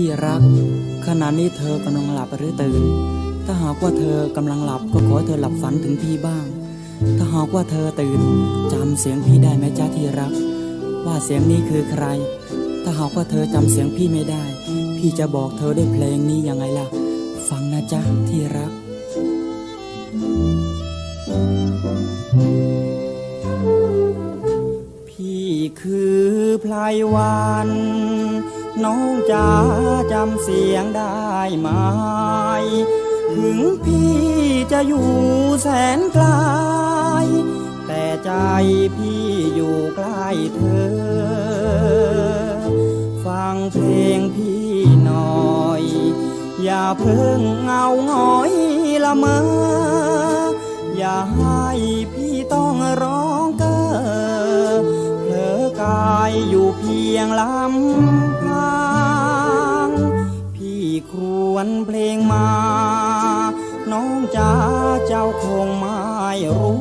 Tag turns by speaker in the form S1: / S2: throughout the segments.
S1: ที่รัก ขณะนี้เธอกำลังหลับหรือตื่น ถ้าหากว่าเธอกำลังหลับก็ขอให้เธอหลับฝันถึงพี่บ้าง ถ้าหากว่าเธอตื่นจำเสียงพี่ได้ไหมจ้าที่รัก ว่าเสียงนี้คือใคร ถ้าหากว่าเธอจำเสียงพี่ไม่ได้ พี่จะบอกเธอด้วยเพลงนี้ยังไงล่ะ ฟังนะจ๊ะที่รัก พี่คือพลายวัน น้องจ๋าจำเสียงได้ไหม ถึงพี่จะอยู่แสนไกล แต่ใจพี่อยู่ใกล้เธอ ฟังเพลงพี่หน่อย อย่าเพิ่งเงาหงอยละเมอ อย่าให้พี่ต้องร้องายอยู่เพียงลำพัง พี่ครวนเพลงมา น้องจ๋าเจ้าคงไม่รู้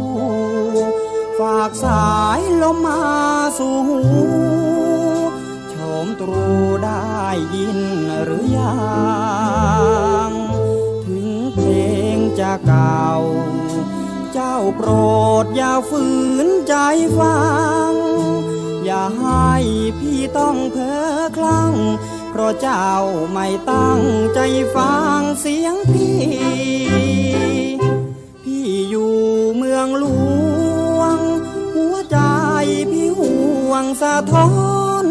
S1: ฝากสายลมมาสู่หูชมตรูได้ยินหรือยังถึงเพลงจะเก่า เจ้าโปรดอย่าฝืนใจฟัง อย่าให้พี่ต้องเพ้อคลั่ง เพราะเจ้าไม่ตั้งใจฟังเสียงพี่ พี่อยู่เมืองหลวง หัวใจพี่ห่วงสะท้อน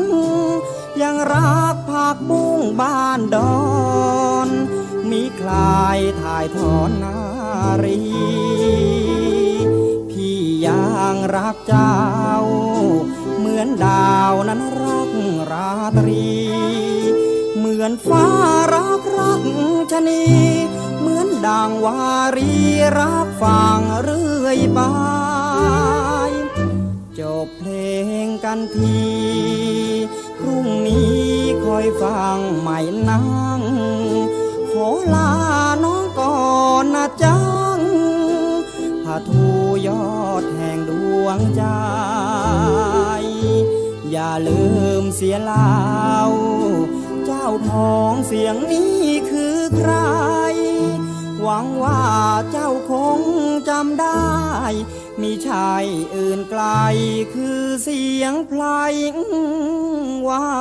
S1: ยังรักผักบุ้งบ้านดอน มีคลายถ่ายถอนนารี พี่ยังรักเจ้า มือนดาวนั้นรักราตรี เหมือนฟ้ารักรักชนี เหมือนดังวารีรักฟังเรื่อยไปจบเพลงกันทีพรุ่งนี้คอยฟังใหม่นั่งขอลาน้องก่อนนะจังพาทูยอดแห่งดวงใจ อย่าลืมเสียลาว เจ้าของเสียงนี้คือใคร หวังว่าเจ้าคงจำได้ มีชายอื่นไกลคือเสียงไพลว่า